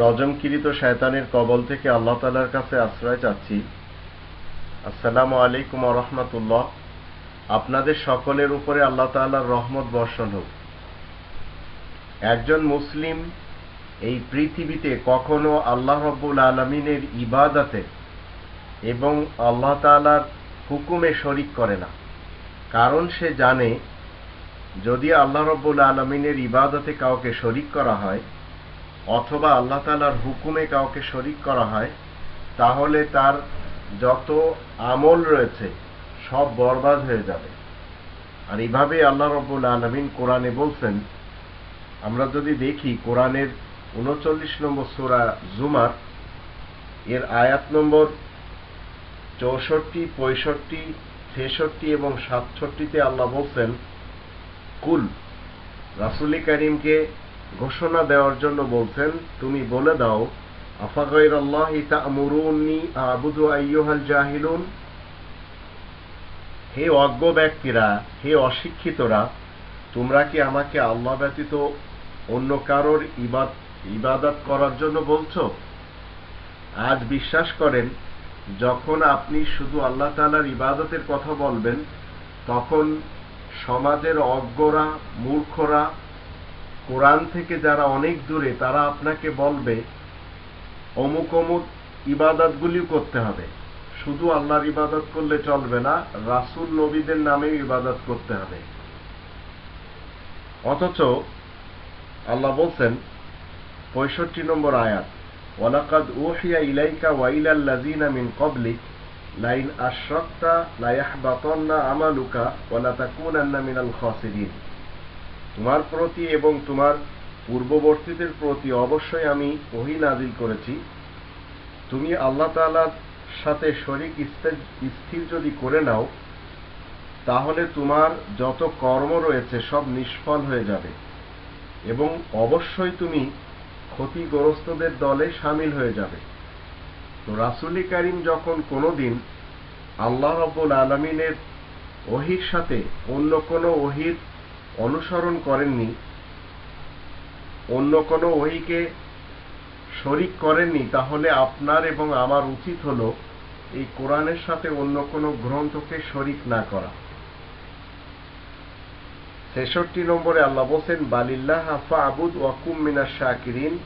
রজমকিরিত শয়তানের কবল থেকে আল্লাহ তালার কাছে আশ্রয় চাচ্ছি। আসসালামু আলাইকুম রহমতুল্লাহ। আপনাদের সকলের উপরে আল্লাহ তাআলার রহমত বর্ষণ হোক। একজন মুসলিম এই পৃথিবীতে কখনো আল্লাহ রব্বুল আলমিনের ইবাদাতে এবং আল্লাহ তাআলার হুকুমে শরিক করে না। কারণ সে জানে, যদি আল্লাহ রব্বুল আলমিনের ইবাদতে কাউকে শরিক করা হয় অথবা আল্লাহ তালার হুকুমে কাউকে শরিক করা হয়, তাহলে তার যত আমল রয়েছে, সব বরবাদ হয়ে যাবে। আর এইভাবে আল্লাহ রব্বুল আলমিন কোরআনে বলছেন, আমরা যদি দেখি কোরআনের উনচল্লিশ নম্বর সুরা জুমার, এর আয়াত নম্বর চৌষট্টি, পঁয়ষট্টি, ছেষট্টি এবং সাতষট্টিতে আল্লাহ বলছেন, কুল, রাসুলি করিমকে ঘোষণা দেওয়ার জন্য বলছেন, তুমি বলে দাও আফাগৈর আল্লাহ তা'মুরুনি আবুদু আইয়ুহাল জাহিলুন? হে অজ্ঞ ব্যক্তিরা, হে অশিক্ষিতরা, তোমরা কি আমাকে আল্লাহ ব্যতীত অন্য কারোর ইবাদ, ইবাদত করার জন্য বলছো? আজ বিশ্বাস করেন, যখন আপনি শুধু আল্লাহ তালার ইবাদতের কথা বলবেন, তখন সমাজের অজ্ঞরা, মূর্খরা কোরআন থেকে যারা অনেক দূরে, তারা আপনাকে বলবে, অমুক অমুক ইবাদতগুলিও করতে হবে। শুধু আল্লাহর ইবাদত করলে চলবে না, রাসুল নবীদের নামেও ইবাদত করতে হবে। অথচ আল্লাহ বলছেন, পঁয়ষট্টি নম্বর আয়াত, ওয়ালাকাদ উহিয়া ইলাইকা ওয়াইলাল্লাযিনা মিন ক্বাবলিক, লাইন আশরাকতা লায়াহবাতান্না আমালুকা ওয়ালা তাকুনান্না মিনাল খাসিরিন। তোমার প্রতি এবং তোমার পূর্ববর্তীদের প্রতি অবশ্যই আমি ওহি নাজিল করেছি। তুমি আল্লাহ তাআলার সাথে শরিক স্থির যদি করে নাও, তাহলে তোমার যত কর্ম রয়েছে সব নিষ্ফল হয়ে যাবে এবং অবশ্যই তুমি ক্ষতিগ্রস্তদের দলে সামিল হয়ে যাবে। তো রাসুলি করিম যখন কোনোদিন আল্লাহ রব্বুল আলমিনের ওহির সাথে অন্য কোনো ওহির অনুসরণ করেননি, অন্য কোনো ওহিকে শরিক করেননি, তাহলে আপনার এবং আমার উচিত হলো এই কোরআনের সাথে অন্য কোনো গ্রন্থকে শরিক না করা। ছেষট্টি নম্বরে আল্লাহ বলছেন, বালিল্লাহ হাফা আবুদ ওয়াকুম মিনা শাকিরিন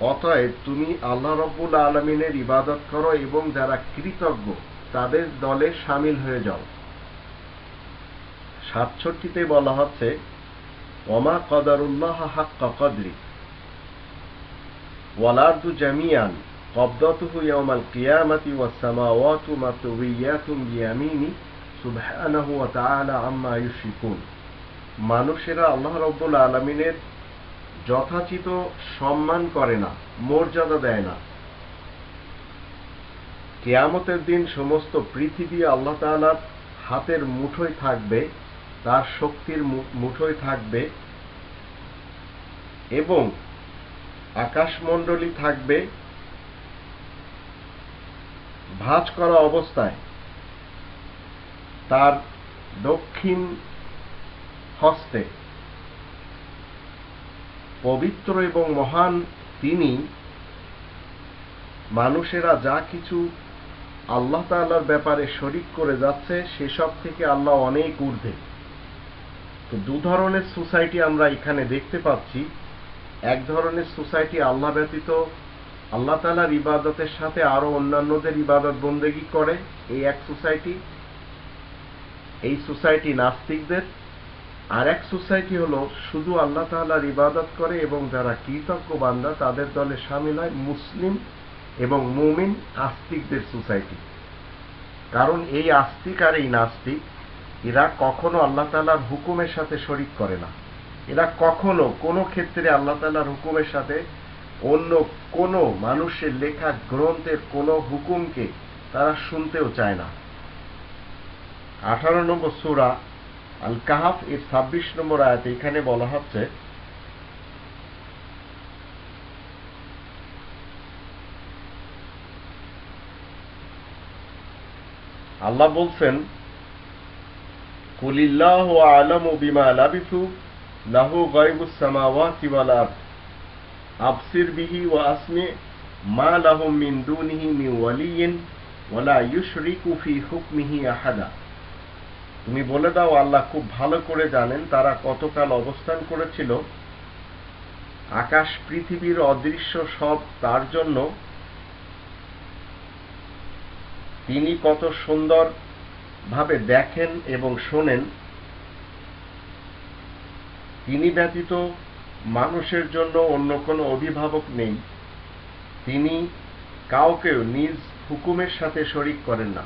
অতএব তুমি আল্লাহ রব্বুল আলমিনের ইবাদত করো এবং যারা কৃতজ্ঞ, তাদের দলে সামিল হয়ে যাও। সাতষট্টিতে বলা হচ্ছে, ওমা কদারুল্লাহ হাক্কা কদরি। ওয়ালার্দু জামিয়ান, কবদতুহু ইয়াউমাল কিয়ামাতি ওয়াস সামাওয়াতু মাতউইয়াতুম বিয়ামিনি সুবহানাহু ওয়া তাআলা আম্মা মানুষেরা আল্লাহ রব্বুল আলমিনের যথাচিত সম্মান করে না, মর্যাদা দেয় না। কেয়ামতের দিন সমস্ত পৃথিবী আল্লাহ তাআলার হাতের মুঠোয় থাকবে। তার শক্তির মুঠোয় থাকবে এবং আকাশমণ্ডলী থাকবে ভাঁজ করা অবস্থায় তার দক্ষিণ হস্তে। পবিত্র এবং মহান তিনি মানুষেরা যা কিছু আল্লাহ তাল্লার ব্যাপারে শরিক করে যাচ্ছে, সেসব থেকে আল্লাহ অনেক ঊর্ধ্বে। তো দু ধরনের সোসাইটি আমরা এখানে দেখতে পাচ্ছি। এক ধরনের সোসাইটি আল্লাহ ব্যতীত আল্লাহ তালার ইবাদতের সাথে আরও অন্যান্যদের ইবাদত বন্দেগী করে, এই এক সোসাইটি। এই সোসাইটি নাস্তিকদের। আর এক সোসাইটি হলো শুধু আল্লাহ তাআলার ইবাদত করে এবং যারা কৃতজ্ঞ বান্দা, তাদের দলে সামিল হয় মুসলিম এবং মুমিন আস্তিকদের সোসাইটি। কারণ এই আস্তিক আর এই নাস্তিক এরা কখনো আল্লাহ তালার হুকুমের সাথে শরিক করে না। এরা কখনো কোনো ক্ষেত্রে আল্লাহ তালার হুকুমের সাথে অন্য কোনো মানুষের লেখা গ্রন্থের কোনো হুকুমকে তারা শুনতেও চায় না। আঠারো নম্বর সুরা আল কাহাফ এর ছাব্বিশ নম্বর আয়াতে এখানে বলা হচ্ছে, আল্লাহ বলছেন কুলিল্লাহ আলম বিমা লাবিথু লাহু গাইবুস সামাওয়াতি ওয়াল আরদ। বিহি ও আসমি, মা লাহুম মিন দুনিহি মিন ওয়ালিয়িন ওয়ালা ইউশরিকু ফি হুকমিহি আহাদা। তুমি বলে দাও, আল্লাহ খুব ভালো করে জানেন তারা কতকাল অবস্থান করেছিল। আকাশ পৃথিবীর অদৃশ্য সব তার জন্য। তিনি কত সুন্দর ভাবে দেখেন এবং শোনেন, তিনি ব্যতীত মানুষের জন্য অন্য কোনো অভিভাবক নেই। তিনি কাউকেও নিজ হুকুমের সাথে শরিক করেন না।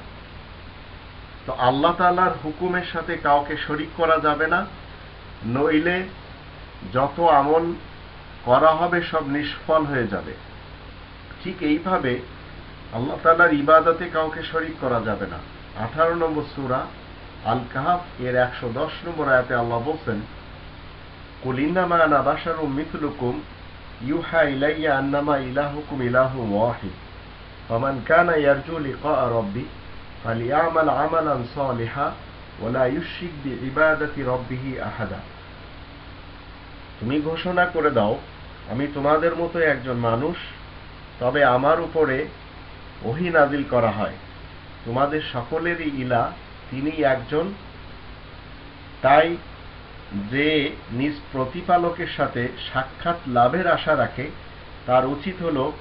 তো আল্লাহ তালার হুকুমের সাথে কাউকে শরিক করা যাবে না, নইলে যত আমল করা হবে সব নিষ্ফল হয়ে যাবে। ঠিক এইভাবে আল্লাহ তালার ইবাদতে কাউকে শরিক করা যাবে না। আঠারো নম্বর সুরা আল কাহাফ এর একশো দশ নম্বর আয়াতে আল্লাহ বলছেন কুলিন্নামা আনা বাসারু মিথলুকুম ইউহা ইলাইয়া আন্নামা ইলাহুকুম ইলাহু ওয়াহিদ فمن كان يرجو لقاء ربه فليعمل عملا صالحا ولا يشرك بعبادة ربه أحدا তুমি ঘোষণা করে দাও আমি তোমাদের মতো একজন মানুষ তবে আমার উপরে ওহি নাজিল করা হয় তোমাদের সকলেরই ইলা তিনি একজন। তাই যে নিজ প্রতিপালকের সাথে সাক্ষাৎ লাভের আশা রাখে, তার উচিত হলো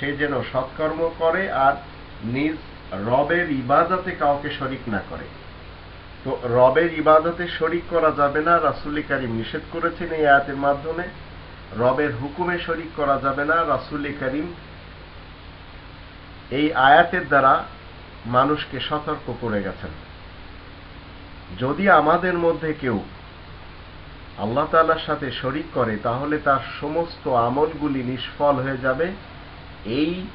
সে যেন সৎকর্ম করে আর নিজ রবের ইবাদতে কাউকে শরিক না করে। তো রবের ইবাদতে শরিক করা যাবে না, রাসুলি কারিম নিষেধ করেছেন এই আয়াতের মাধ্যমে। রবের হুকুমে শরিক করা যাবে না, রাসুলি কারিম এই আয়াতের দ্বারা মানুষকে সতর্ক করে গেছেন। যদি আমাদের মধ্যে কেউ আল্লাহ তালার সাথে শরিক করে, তাহলে তার সমস্ত আমলগুলি নিষ্ফল হয়ে যাবে। এই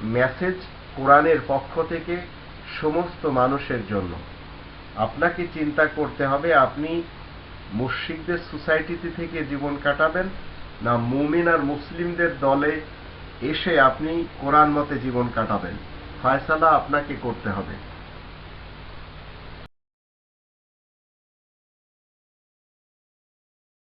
মেসেজ কোরআনের পক্ষ থেকে সমস্ত মানুষের জন্য। আপনাকে চিন্তা করতে হবে, আপনি মুশ্রিকদের সোসাইটিতে থেকে জীবন কাটাবেন না মুমিন আর মুসলিমদের দলে এসে আপনি কোরআন মতে জীবন কাটাবেন। ফয়সালা আপনাকে করতে হবে।